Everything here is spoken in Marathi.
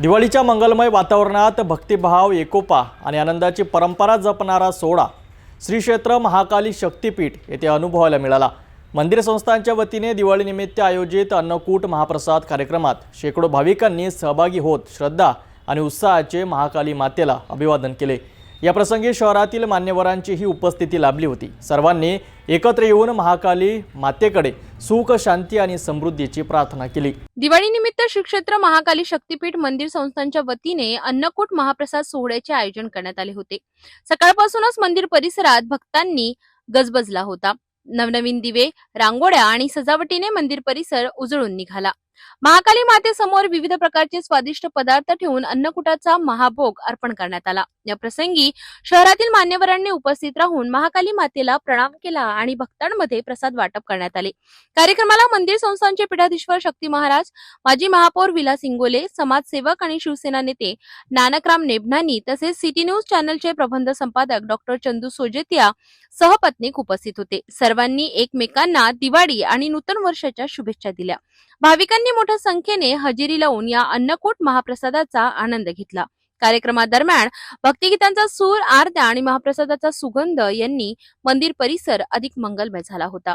दिवाळीच्या मंगलमय वातावरणात भक्तिभाव एकोपा आणि आनंदाची परंपरा जपणारा सोहळा श्री क्षेत्र महाकाली शक्तीपीठ येथे अनुभवायला मिळाला. मंदिर संस्थांच्या वतीने दिवाळीनिमित्त आयोजित अन्नकूट महाप्रसाद कार्यक्रमात शेकडो भाविकांनी सहभागी होत श्रद्धा आणि उत्साहाचे महाकाली मातेला अभिवादन केले. या प्रसंगी शहरातील मान्यवरांचीही उपस्थिती लाभली होती. सर्वांनी एकत्र येऊन महाकाली मातेकडे सुख शांती आणि समृद्धीची प्रार्थना केली. दिवाळीनिमित्त श्री क्षेत्र महाकाली शक्तीपीठ मंदिर संस्थांच्या वतीने अन्नकूट महाप्रसाद सोहळ्याचे आयोजन करण्यात आले होते. सकाळपासूनच मंदिर परिसरात भक्तांनी गजबजला होता. नवनवीन दिवे रांगोळ्या आणि सजावटीने मंदिर परिसर उजळून निघाला. महाकाली मातेसमोर विविध प्रकारचे स्वादिष्ट पदार्थ ठेवून अन्नकुटाचा महाभोग अर्पण करण्यात आला. या प्रसंगी शहरातील मान्यवरांनी उपस्थित राहून महाकाली मातेला प्रणाम केला आणि भक्तांमध्ये प्रसाद वाटप करण्यात आले. कार्यक्रमाला मंदिर संस्थांचे पीठाधीश्वर शक्ती महाराज माजी महापौर विलास इंगोले समाजसेवक आणि शिवसेना नेते नानकराम नेभनानी तसेच सिटी न्यूज चॅनलचे प्रबंध संपादक डॉक्टर चंदू सोजेतिया सहपत्नीक उपस्थित होते. सर्वांनी एकमेकांना दिवाळी आणि नूतन वर्षाच्या शुभेच्छा दिल्या. भाविकांनी मोठ्या संख्येने हजेरी लावून या अन्नकूट महाप्रसादाचा आनंद घेतला. कार्यक्रमादरम्यान भक्तिगीतांचा सूर आरत्या आणि महाप्रसादाचा सुगंध यांनी मंदिर परिसर अधिक मंगलमय झाला होता.